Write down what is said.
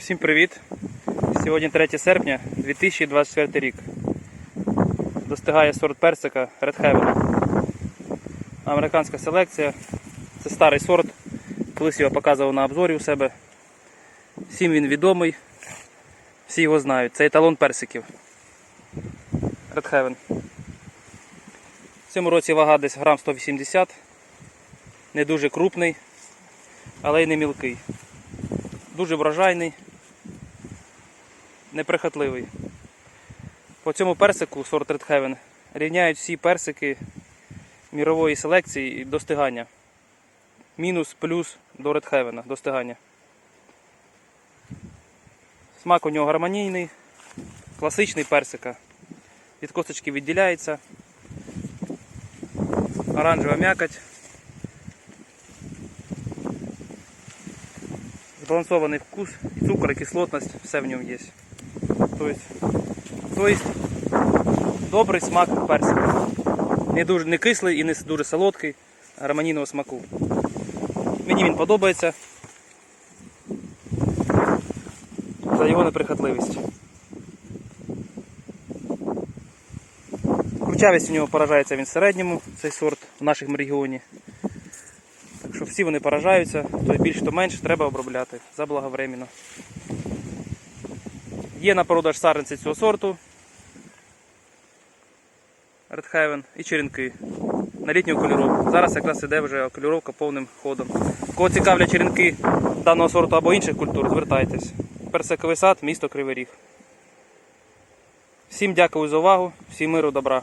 Всім привіт! Сьогодні 3 серпня 2024 рік. Достигає сорт персика Red Heaven. Американська селекція. Це старий сорт. Колись його показував на обзорі у себе. Всім він відомий. Всі його знають. Це еталон персиків. Red Heaven. В цьому році вага десь грам 180. Не дуже крупний, але й не мілкий. Дуже врожайний, неприхотливий. По цьому персику сорт Red Heaven рівняють всі персики мірової селекції і достигання. Мінус, плюс до Red Heaven достигання. Смак у нього гармонійний, класичний персика. Від косточки відділяється. Оранжева м'якоть. Збалансований вкус, і цукор, і кислотність, все в ньому є. Тобто, тобто добрий смак персика. Не дуже не кислий і не дуже солодкий, гармонійного смаку. Мені він подобається за його неприхотливість. Кручавість у нього поражається він в середньому, цей сорт в нашому регіоні. Що всі вони поражаються, то більш, то менш треба обробляти заблаговременно. Є на продаж сарниці цього сорту Heaven і черенки на літню кольоровку. Зараз якраз іде вже кольоровка повним ходом. Кого цікавлять черенки даного сорту або інших культур, звертайтесь. Персиковий сад, місто Кривий Ріг. Всім дякую за увагу, всім миру, добра.